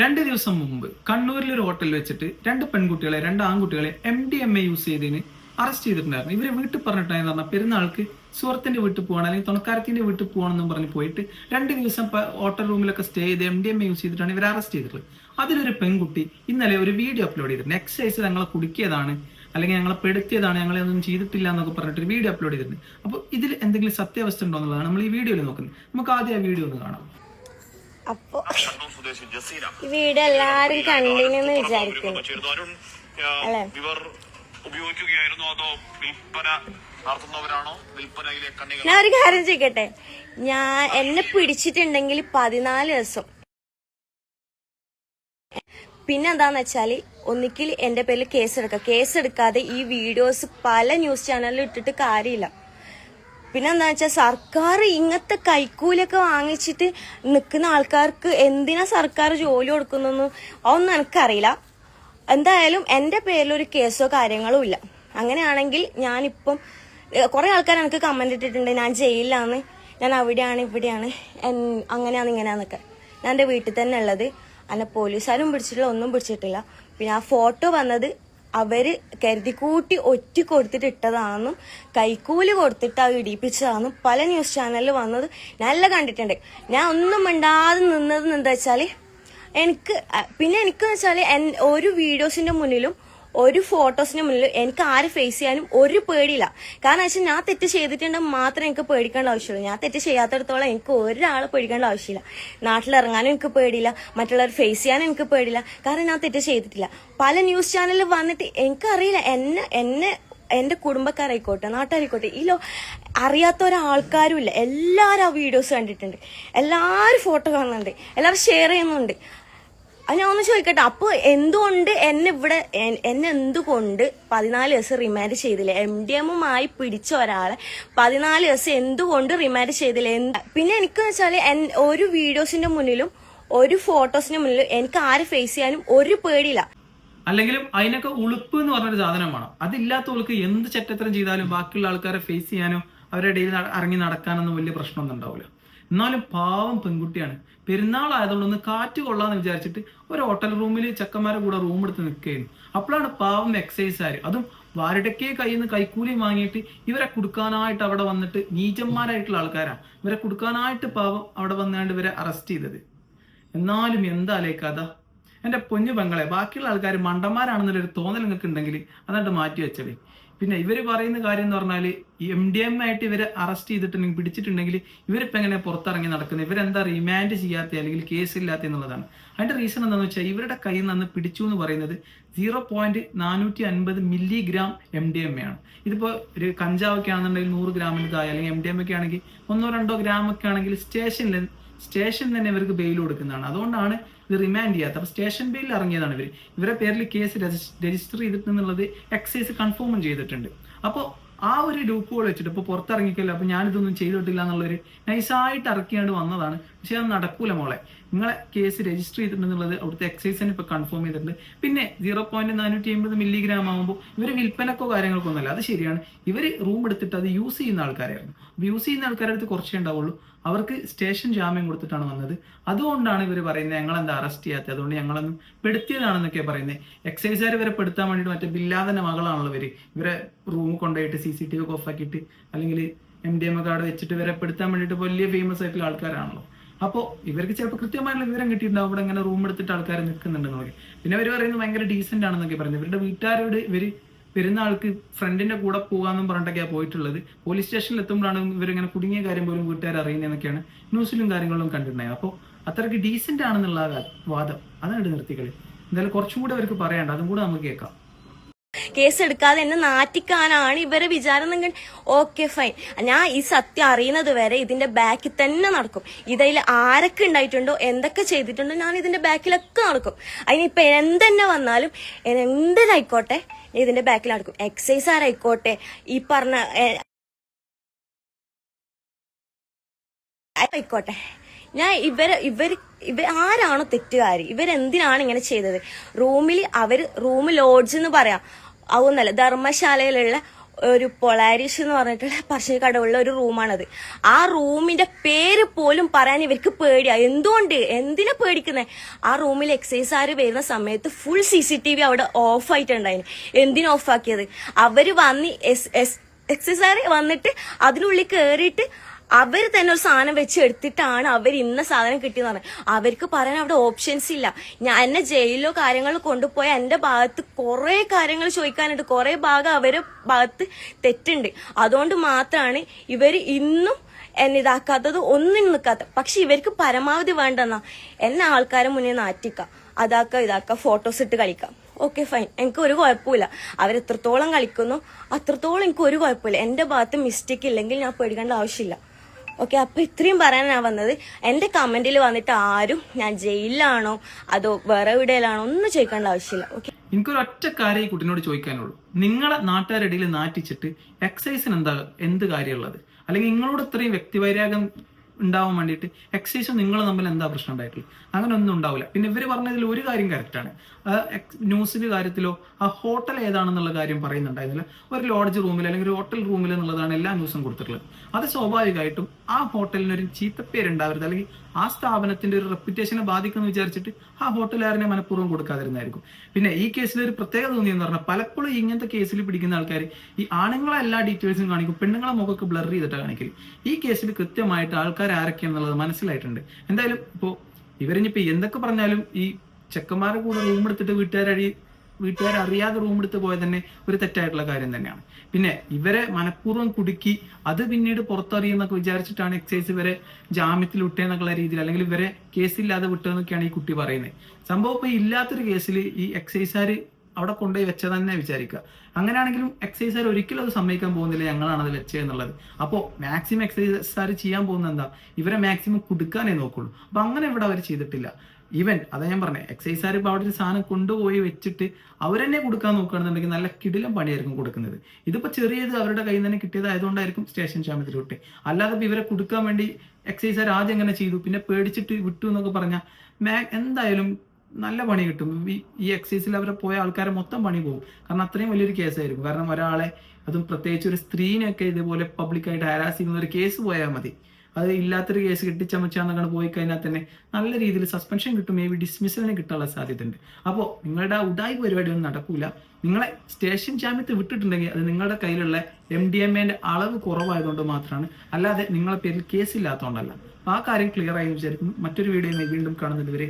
രണ്ട് ദിവസം മുമ്പ് കണ്ണൂരിൽ ഒരു ഹോട്ടൽ വെച്ചിട്ട് രണ്ട് പെൺകുട്ടികളെ രണ്ട് ആൺകുട്ടികളെ M D M A use ചെയ്തതിന് അറസ്റ്റ് ചെയ്തിട്ടുണ്ടായിരുന്നു. ഇവരെ വീട്ടിൽ പറഞ്ഞിട്ടാണ് പറഞ്ഞാൽ പെരുന്നാൾക്ക് സുഹൃത്തിന്റെ വീട്ടിൽ പോകണം അല്ലെങ്കിൽ തുണക്കാരത്തിന്റെ വീട്ടിൽ പോകണമെന്നും പറഞ്ഞ് പോയിട്ട് രണ്ട് ദിവസം ഹോട്ടൽ റൂമിലൊക്കെ സ്റ്റേ ചെയ്ത് M D M A use ചെയ്തിട്ടാണ് ഇവരെ അറസ്റ്റ് ചെയ്തിട്ടുള്ളത്. അതിലൊരു പെൺകുട്ടി ഇന്നലെ ഒരു വീഡിയോ അപ്ലോഡ് ചെയ്തിട്ടുണ്ട്. എക്സസൈസ് ഞങ്ങളെ കുടുക്കിയതാണ് അല്ലെങ്കിൽ ഞങ്ങളെ പെടുത്തിയതാണ് ഞങ്ങളെ ഒന്നും ചെയ്തിട്ടില്ല എന്നൊക്കെ പറഞ്ഞിട്ട് വീഡിയോ അപ്ലോഡ് ചെയ്തിട്ടുണ്ട്. അപ്പോൾ ഇതിൽ എന്തെങ്കിലും സത്യാവസ്ഥ ഉണ്ടോ എന്നുള്ളതാണ് നമ്മൾ ഈ വീഡിയോയിൽ നോക്കുന്നത്. നമുക്ക് ആദ്യം ആ വീഡിയോ ഒന്ന് കാണാം. അപ്പൊ ഈ വീഡിയോ എല്ലാരും കണ്ടിനെന്ന് വിചാരിക്കുന്നു അല്ലേ? ഉപയോഗിക്കുകയായിരുന്നു അതോ വിൽപ്പന നടത്തുന്നവരാണോ? വിൽപ്പനയിലെ കണ്ണികൾ ഞാൻ ഒരു കാര്യം ചോദിക്കട്ടെ? ഞാൻ എന്നെ പിടിച്ചിട്ടുണ്ടെങ്കിൽ പതിനാല് ദിവസം. പിന്നെ എന്താന്ന് വെച്ചാൽ ഒന്നിക്കിൽ എന്റെ പേരിൽ കേസ് കേസെടുക്കാതെ കേസ് എടുക്കാതെ ഈ വീഡിയോസ് പല ന്യൂസ് ചാനലിൽ ഇട്ടിട്ട് കാര്യമില്ല. പിന്നെ എന്താ വെച്ചാൽ സർക്കാർ ഇങ്ങനത്തെ കൈക്കൂലൊക്കെ വാങ്ങിച്ചിട്ട് നിൽക്കുന്ന ആൾക്കാർക്ക് എന്തിനാ സർക്കാർ ജോലി കൊടുക്കുന്നതെന്ന് അതൊന്നും എനിക്കറിയില്ല. എന്തായാലും എന്റെ പേരിൽ ഒരു കേസോ കാര്യങ്ങളോ ഇല്ല. അങ്ങനെയാണെങ്കിൽ ഞാനിപ്പം കുറേ ആൾക്കാർ എനിക്ക് കമന്റ് ഇട്ടിട്ടുണ്ട് ഞാൻ ജയിലിലാണ് ഞാൻ അവിടെയാണ് ഇവിടെയാണ് അങ്ങനെയാണ് ഇങ്ങനെയാന്നൊക്കെ ഞാൻ എന്റെ വീട്ടിൽ തന്നെ ഉള്ളത്. അല്ല പോലീസുകാരും പിടിച്ചിട്ടില്ല ഒന്നും പിടിച്ചിട്ടില്ല. പിന്നെ ആ ഫോട്ടോ വന്നത് അവർ കരുതിക്കൂട്ടി ഒറ്റ കൊടുത്തിട്ട് ഇട്ടതാണെന്നും കൈക്കൂലി കൊടുത്തിട്ട് അത് ഇടിപ്പിച്ചതാണെന്നും പല ന്യൂസ് ചാനലിൽ വന്നത് നല്ല കണ്ടിട്ടുണ്ട്. ഞാൻ ഒന്നും മിണ്ടാതെ നിന്നത് എന്താ വെച്ചാൽ എനിക്ക് പിന്നെ എനിക്ക് വെച്ചാൽ എൻ- ഒരു വീഡിയോസിന്റെ മുന്നിലും ഒരു ഫോട്ടോസിന് മുന്നിൽ എനിക്ക് ആരെ ഫേസ് ചെയ്യാനും ഒരു പേടിയില്ല. കാരണം വെച്ചാൽ ഞാൻ തെറ്റ് ചെയ്തിട്ടുണ്ടെങ്കിൽ മാത്രമേ എനിക്ക് പേടിക്കേണ്ട ആവശ്യമുള്ളൂ. ഞാൻ തെറ്റ് ചെയ്യാത്തടത്തോളം എനിക്ക് ഒരാളെ പേടിക്കേണ്ട ആവശ്യമില്ല. നാട്ടിലിറങ്ങാനും എനിക്ക് പേടിയില്ല. മറ്റുള്ളവർ ഫേസ് ചെയ്യാനും എനിക്ക് പേടിയില്ല. കാരണം ഞാൻ തെറ്റ് ചെയ്തിട്ടില്ല. പല ന്യൂസ് ചാനലിൽ വന്നിട്ട് എനിക്കറിയില്ല. എന്നെ എന്നെ എന്റെ കുടുംബക്കാരായിക്കോട്ടെ നാട്ടുകാരായിക്കോട്ടെ ഈ ലോ അറിയാത്ത ഒരാൾക്കാരും ഇല്ല എല്ലാവരും ആ വീഡിയോസ് കണ്ടിട്ടുണ്ട്. എല്ലാവരും ഫോട്ടോ കാണുന്നുണ്ട്. എല്ലാവരും ഷെയർ ചെയ്യുന്നുണ്ട്. ഞാൻ ഒന്ന് ചോദിക്കട്ടെ. അപ്പൊ എന്തുകൊണ്ട് എന്നെ ഇവിടെ എന്നെ എന്തുകൊണ്ട് പതിനാല് ദിവസം റിമാൻഡ് ചെയ്തില്ല? എം ഡി എമ്മുമായി പിടിച്ച ഒരാളെ പതിനാല് ദിവസം എന്തുകൊണ്ട് റിമാൻഡ് ചെയ്തില്ല? എന്ത് പിന്നെ എനിക്ക് വെച്ചാൽ എൻ- ഒരു വീഡിയോസിന്റെ മുന്നിലും ഒരു ഫോട്ടോസിന്റെ മുന്നിലും എനിക്ക് ആരെ ഫേസ് ചെയ്യാനും ഒരു പേടിയില്ല. അല്ലെങ്കിലും അതിനൊക്കെ ഉളുപ്പ് എന്ന് പറഞ്ഞൊരു സാധനം വേണം. അതില്ലാത്തവർക്ക് എന്ത് ചെറ്റത്തരം ചെയ്താലും ബാക്കിയുള്ള ആൾക്കാരെ ഫേസ് ചെയ്യാനോ അവരുടെ ഇടയിൽ ഇറങ്ങി നടക്കാനൊന്നും വലിയ പ്രശ്നമൊന്നും ഉണ്ടാവില്ല. എന്നാലും പാവം പെൺകുട്ടിയാണ്. പെരുന്നാൾ ആയതുകൊണ്ട് ഒന്ന് കാറ്റ് കൊള്ളാന്ന് വിചാരിച്ചിട്ട് ഒരു ഹോട്ടൽ റൂമിൽ ചക്കന്മാരെ കൂടെ റൂം എടുത്ത് നിൽക്കുകയായിരുന്നു. അപ്പോഴാണ് പാവം എക്സൈസാർ അതും വാരുടക്കെ കയ്യിൽ നിന്ന് കൈക്കൂലി വാങ്ങിയിട്ട് ഇവരെ കൊടുക്കാനായിട്ട് അവിടെ വന്നിട്ട് നീചന്മാരായിട്ടുള്ള ആൾക്കാരാണ് ഇവരെ കൊടുക്കാനായിട്ട് പാവം അവിടെ വന്നാണ്ട് ഇവരെ അറസ്റ്റ് ചെയ്തത്. എന്നാലും എന്താ അല്ലേ കഥ എന്റെ പൊന്നു പെങ്ങളെ ബാക്കിയുള്ള ആൾക്കാർ മണ്ടന്മാരാണെന്നുള്ളൊരു തോന്നൽ നിങ്ങൾക്ക് ഉണ്ടെങ്കിൽ അതായിട്ട് മാറ്റി വെച്ചത് പിന്നെ ഇവർ പറയുന്ന കാര്യം എന്ന് പറഞ്ഞാൽ ഈ എം ഡി എം ആയിട്ട് ഇവരെ അറസ്റ്റ് ചെയ്തിട്ടുണ്ടെങ്കിൽ പിടിച്ചിട്ടുണ്ടെങ്കിൽ ഇവരിപ്പോൾ എങ്ങനെ പുറത്തിറങ്ങി നടക്കുന്നത്? ഇവരെന്താ റിമാൻഡ് ചെയ്യാത്ത അല്ലെങ്കിൽ കേസ് ഇല്ലാത്ത എന്നുള്ളതാണ്. അതിന്റെ റീസൺ എന്താണെന്ന് വെച്ചാൽ ഇവരുടെ കയ്യിൽ നിന്ന് പിടിച്ചു എന്ന് പറയുന്നത് സീറോ പോയിന്റ് നാനൂറ്റി അൻപത് milligram M D M A ആണ്. ഇതിപ്പോൾ ഒരു കഞ്ചാവൊക്കെ ആണെന്നുണ്ടെങ്കിൽ നൂറ് ഗ്രാമിന് താഴെ അല്ലെങ്കിൽ എം ഡി എം ഒക്കെ ആണെങ്കിൽ ഒന്നോ രണ്ടോ ഗ്രാമൊക്കെ ആണെങ്കിൽ സ്റ്റേഷനിൽ സ്റ്റേഷൻ തന്നെ ഇവർക്ക് ബെയിൽ കൊടുക്കുന്നതാണ്. അതുകൊണ്ടാണ് ഇത് റിമാൻഡ് ചെയ്യാത്തത്. അപ്പോൾ സ്റ്റേഷൻ ബെയിൽ ഇറങ്ങിയതാണ് ഇവർ ഇവരെ പേരിൽ കേസ് രജിസ്റ്റർ ചെയ്തിട്ടുണ്ടെന്നുള്ളത് എക്സൈസ് കൺഫേമും ചെയ്തിട്ടുണ്ട്. അപ്പോൾ ആ ഒരു ലൂപ്പുകൾ വെച്ചിട്ട് ഇപ്പോൾ പുറത്തിറങ്ങിക്കല്ലോ? അപ്പോൾ ഞാനിതൊന്നും ചെയ്തിട്ടില്ല എന്നുള്ളൊരു നൈസായിട്ട് ഇറക്കിയാണ്ട് വന്നതാണ്. പക്ഷേ അത് നടക്കൂല മോളെ. നിങ്ങളെ കേസ് രജിസ്റ്റർ ചെയ്തിട്ടുണ്ടെന്നുള്ളത് അവിടുത്തെ എക്സൈസിന് ഇപ്പോൾ കൺഫേം ചെയ്തിട്ടുണ്ട്. പിന്നെ സീറോ പോയിന്റ് നാനൂറ്റി അമ്പത് മില്ലിഗ്രാം ആകുമ്പോൾ ഇവർ വിൽപ്പനക്കോ കാര്യങ്ങൾക്കോ ഒന്നുമല്ല. അത് ശരിയാണ്. ഇവർ റൂം എടുത്തിട്ട് അത് യൂസ് ചെയ്യുന്ന ആൾക്കാരായിരുന്നു യൂസ് ചെയ്യുന്ന ആൾക്കാരുടെ അടുത്ത് കുറച്ചേ ഉണ്ടാവുള്ളൂ. അവർക്ക് സ്റ്റേഷൻ ജാമ്യം കൊടുത്തിട്ടാണ് വന്നത്. അതുകൊണ്ടാണ് ഇവർ പറയുന്നത് ഞങ്ങളെന്താ അറസ്റ്റ് ചെയ്യാത്തത്? അതുകൊണ്ട് ഞങ്ങളൊന്നും പെടുത്തിയതാണെന്നൊക്കെ പറയുന്നത്. എക്സൈസുകാർ ഇവരെ പെടുത്താൻ വേണ്ടിയിട്ട് മറ്റേ ബില്ലാതന്റെ മകളാണല്ലോ ഇവർ. റൂം കൊണ്ടുപോയിട്ട് സി സി ടി വി ഒക്കെ ഓഫാക്കിയിട്ട് അല്ലെങ്കിൽ എം ഡി എം കാർഡ് വെച്ചിട്ട് ഇവരെ പെടുത്താൻ വേണ്ടിയിട്ട് വലിയ ഫേമസ് ആയിട്ടുള്ള ആൾക്കാരാണല്ലോ. അപ്പോൾ ഇവർക്ക് ചിലപ്പോൾ കൃത്യമായിട്ടുള്ള വിവരം കിട്ടിയിട്ടുണ്ടാവും. അവിടെ ഇങ്ങനെ റൂം എടുത്തിട്ട് ആൾക്കാർ നിൽക്കുന്നുണ്ടെന്നൊക്കെ പിന്നെ അവർ പറയുന്നത് ഭയങ്കര ഡീസെന്റ് ആണെന്നൊക്കെ പറയുന്നത് ഇവരുടെ വീട്ടുകാരോട് ഇവർ ആൾക്ക് ഫ്രണ്ടിന്റെ കൂടെ പോകാമെന്നും പറഞ്ഞിട്ടൊക്കെയാണ് പോയിട്ടുള്ളത്. പോലീസ് സ്റ്റേഷനിൽ എത്തുമ്പോഴാണ് ഇവരിങ്ങനെ കുടുങ്ങിയ കാര്യം പോലും വീട്ടുകാർ അറിയുന്നതെന്നൊക്കെയാണ് ന്യൂസിലും കാര്യങ്ങളും കണ്ടിട്ടുണ്ടായത്. അപ്പോൾ അത്രയ്ക്ക് ഡീസെന്റ് ആണെന്നുള്ള വാദം. അതാണ് നിർത്തിക്കളി. എന്തായാലും കുറച്ചും കൂടെ അവർക്ക് പറയാണ്ട് അതും കൂടെ നമുക്ക് കേൾക്കാം. കേസ് എടുക്കാതെ എന്നെ നാറ്റിക്കാനാണ് ഇവരെ വിചാരം നിങ്ങൾ ഓക്കെ ഫൈൻ ഞാൻ ഈ സത്യം അറിയുന്നത് വരെ ഇതിന്റെ ബാക്കിൽ തന്നെ നടക്കും. ഇതിൽ ആരൊക്കെ ഉണ്ടായിട്ടുണ്ടോ എന്തൊക്കെ ചെയ്തിട്ടുണ്ടോ ഞാൻ ഇതിന്റെ ബാക്കിലൊക്കെ നടക്കും. അതിനിപ്പോ എന്തെന്നെ വന്നാലും എന്തിനായിക്കോട്ടെ ഇതിന്റെ ബാക്കിൽ നടക്കും. എക്സൈസ് ആരായിക്കോട്ടെ ഈ പറഞ്ഞ ആയിക്കോട്ടെ ഞാൻ ഇവർ ഇവർ ഇവർ ആരാണോ തെറ്റുകാരി? ഇവരെന്തിനാണ് ഇങ്ങനെ ചെയ്തത്? റൂമിൽ അവർ റൂം ലോഡ്ജ് എന്ന് പറയാം. അതൊന്നല്ല ധർമ്മശാലയിലുള്ള ഒരു പൊളാരിഷ് എന്ന് പറഞ്ഞിട്ടുള്ള പറശ്ശിനി കടവുള്ള ഒരു റൂമാണത്. ആ റൂമിന്റെ പേര് പോലും പറയാൻ ഇവർക്ക് പേടിയാ. എന്തുകൊണ്ട്? എന്തിനാ പേടിക്കുന്നത് ആ റൂമിൽ എക്സൈസുകാർ വരുന്ന സമയത്ത് full C C T V അവിടെ ഓഫ് ആയിട്ടുണ്ടായിരുന്നു എന്തിനാ ഓഫ് ആക്കിയത്? അവർ വന്ന് എക്സൈസുകാർ വന്നിട്ട് അതിനുള്ളിൽ കയറിയിട്ട് അവർ തന്നെ ഒരു സാധനം വെച്ച് എടുത്തിട്ടാണ് അവർ ഇന്ന സാധനം കിട്ടിയെന്ന് പറഞ്ഞത്. അവർക്ക് പറയാൻ അവിടെ ഓപ്ഷൻസ് ഇല്ല. ഞാൻ എന്നെ ജയിലിലോ കാര്യങ്ങൾ കൊണ്ടുപോയ എന്റെ ഭാഗത്ത് കുറെ കാര്യങ്ങൾ ചോദിക്കാനുണ്ട്. കുറെ ഭാഗം അവരെ ഭാഗത്ത് തെറ്റുണ്ട്. അതുകൊണ്ട് മാത്രമാണ് ഇവർ ഇന്നും എന്നെ ഇതാക്കാത്തത് ഒന്നും നിൽക്കാത്ത പക്ഷെ ഇവർക്ക് പരമാവധി വേണ്ടെന്നാ. എന്നെ ആൾക്കാരെ മുന്നിൽ നാറ്റിക്കാം അതാക്ക ഇതാക്ക ഫോട്ടോസ് ഇട്ട് കളിക്കാം. ഓക്കെ ഫൈൻ എനിക്ക് ഒരു കുഴപ്പമില്ല അവരെത്രത്തോളം കളിക്കുന്നു അത്രത്തോളം എനിക്ക് ഒരു കുഴപ്പമില്ല എന്റെ ഭാഗത്ത് മിസ്റ്റേക്ക് ഇല്ലെങ്കിൽ ഞാൻ പേടിക്കേണ്ട ആവശ്യമില്ല. ഓക്കെ അപ്പൊ ഇത്രയും പറയാനാണ് വന്നത്. എന്റെ കമന്റിൽ വന്നിട്ട് ആരും ഞാൻ ജയിലിലാണോ അതോ വേറെ എവിടെയിലാണോ ഒന്നും ചോദിക്കേണ്ട ആവശ്യമില്ല. ഓക്കെ. എനിക്കൊരു ഒറ്റ കാര്യം ഈ കുട്ടിനോട് ചോദിക്കാനുള്ളൂ. നിങ്ങളെ നാട്ടുകാരുടെ ഇടയിൽ നാറ്റിച്ചിട്ട് എക്സൈസിന് എന്താ എന്ത് കാര്യമുള്ളത്? അല്ലെങ്കിൽ നിങ്ങളോട് ഇത്രയും വ്യക്തിവൈരാഗം ഉണ്ടാവാൻ വേണ്ടിയിട്ട് എക്സൈസും നിങ്ങൾ തമ്മിൽ എന്താ പ്രശ്നം ഉണ്ടായിട്ടുള്ളത്? അങ്ങനെ ഒന്നും ഉണ്ടാവില്ല. പിന്നെ ഇവർ പറഞ്ഞതിൽ ഒരു കാര്യം കറക്റ്റാണ് ന്യൂസിന്റെ കാര്യത്തിലോ ആ ഹോട്ടൽ ഏതാണെന്നുള്ള കാര്യം പറയുന്നുണ്ടായിരുന്നില്ല. ഒരു ലോഡ്ജ് റൂമിൽ അല്ലെങ്കിൽ ഒരു ഹോട്ടൽ റൂമിൽ എന്നുള്ളതാണ് എല്ലാ ന്യൂസും കൊടുത്തിട്ടുള്ളത്. അത് സ്വാഭാവികമായിട്ടും ആ ഹോട്ടലിന് ഒരു ചീത്തപ്പേരുണ്ടാവരുത്. അല്ലെങ്കിൽ ആ സ്ഥാപനത്തിന്റെ ഒരു റെപ്യൂട്ടേഷനെ ബാധിക്കുമെന്ന് വിചാരിച്ചിട്ട് ആ ഹോട്ടലുകാരനെ മനഃപൂർവം കൊടുക്കാതിരുന്നായിരിക്കും പിന്നെ ഈ കേസിൽ ഒരു പ്രത്യേകത തോന്നിയെന്ന് പറഞ്ഞാൽ പലപ്പോഴും ഇങ്ങനത്തെ കേസിൽ പിടിക്കുന്ന ആൾക്കാർ ഈ ആണുങ്ങളെ എല്ലാ ഡീറ്റെയിൽസും കാണിക്കും പെണ്ണുങ്ങളെ മുഖമൊക്കെ ബ്ലർ ചെയ്തിട്ട് കാണിക്കും ഈ കേസിൽ കൃത്യമായിട്ട് ആൾക്കാർ ആരൊക്കെയാണെന്നുള്ളത് മനസ്സിലായിട്ടുണ്ട്. എന്തായാലും ഇപ്പോൾ ഇവരിനിപ്പോൾ എന്തൊക്കെ പറഞ്ഞാലും ഈ ചെക്കന്മാരെ കൂടെ റൂം എടുത്തിട്ട് വീട്ടുകാരഴി വീട്ടുകാർ അറിയാതെ റൂം എടുത്ത് പോയത് തന്നെ ഒരു തെറ്റായിട്ടുള്ള കാര്യം തന്നെയാണ്. പിന്നെ ഇവരെ മനഃപൂർവം കുടുക്കി അത് പിന്നീട് പുറത്തറിയുന്നൊക്കെ വിചാരിച്ചിട്ടാണ് എക്സൈസ് ഇവരെ ജാമ്യത്തിൽ വിട്ടേന്നൊക്കെയുള്ള രീതിയിൽ അല്ലെങ്കിൽ ഇവരെ കേസില്ലാതെ വിട്ടതെന്നൊക്കെയാണ് ഈ കുട്ടി പറയുന്നത്. സംഭവം ഇപ്പൊ ഇല്ലാത്തൊരു കേസിൽ ഈ എക്സൈസുകാർ അവിടെ കൊണ്ടുപോയി വെച്ചതെന്നെ വിചാരിക്കുക. അങ്ങനെയാണെങ്കിലും എക്സൈസുകാർ ഒരിക്കലും അത് സമ്മതിക്കാൻ പോകുന്നില്ല ഞങ്ങളാണ് അത് വെച്ചത് എന്നുള്ളത്. അപ്പോൾ മാക്സിമം എക്സൈസുകാർ ചെയ്യാൻ പോകുന്നത് എന്താ? ഇവരെ മാക്സിമം കുടുക്കാനേ നോക്കുള്ളൂ. അപ്പൊ അങ്ങനെ ഇവിടെ അവർ ചെയ്തിട്ടില്ല. ഈവൻ അതാ ഞാൻ പറഞ്ഞത് എക്സൈസുകാർ ഇപ്പോൾ അവിടെ ഒരു സാധനം കൊണ്ടുപോയി വെച്ചിട്ട് അവരെന്നെ കൊടുക്കാൻ നോക്കുകയാണെന്നുണ്ടെങ്കിൽ നല്ല കിടിലം പണിയായിരിക്കും കൊടുക്കുന്നത്. ഇതിപ്പോൾ ചെറിയത് അവരുടെ കയ്യിൽ നിന്ന് തന്നെ കിട്ടിയതായതുകൊണ്ടായിരിക്കും സ്റ്റേഷൻ ക്ഷാമത്തിൽ വിട്ടെ. അല്ലാതെ ഇവരെ കൊടുക്കാൻ വേണ്ടി എക്സൈസുകാർ ആദ്യം എങ്ങനെ ചെയ്തു? പിന്നെ പേടിച്ചിട്ട് വിട്ടു എന്നൊക്കെ പറഞ്ഞാൽ മാ എന്തായാലും നല്ല പണി കിട്ടും. ഈ എക്സൈസിൽ അവരെ പോയ ആൾക്കാരെ മൊത്തം പണി പോകും. കാരണം അത്രയും വലിയൊരു കേസായിരിക്കും കാരണം ഒരാളെ അതും പ്രത്യേകിച്ച് ഒരു സ്ത്രീനെയൊക്കെ ഇതുപോലെ പബ്ലിക്കായിട്ട് ഹരാസ് ചെയ്യുന്ന ഒരു കേസ് പോയാൽ മതി. അത് ഇല്ലാത്തൊരു കേസ് കെട്ടിച്ചമച്ചാന്നൊക്കെ പോയി കഴിഞ്ഞാൽ തന്നെ നല്ല രീതിയിൽ സസ്പെൻഷൻ കിട്ടും മേ ബി ഡിസ്മിസലിന് കിട്ടാനുള്ള സാധ്യതയുണ്ട്. അപ്പോൾ നിങ്ങളുടെ പരിപാടി ഒന്നും നടക്കൂല. നിങ്ങളെ സ്റ്റേഷൻ ജാമ്യത്തിൽ വിട്ടിട്ടുണ്ടെങ്കിൽ അത് നിങ്ങളുടെ കയ്യിലുള്ള എം ഡി എം എന്റെ അളവ് കുറവായതുകൊണ്ട് മാത്രമാണ് അല്ലാതെ നിങ്ങളെ പേരിൽ കേസ് ഇല്ലാത്തതുകൊണ്ടല്ല. അപ്പോൾ ആ കാര്യം ക്ലിയർ ആയി വിചാരിക്കുന്നു. മറ്റൊരു വീഡിയോ വീണ്ടും കാണുന്നതുവരെ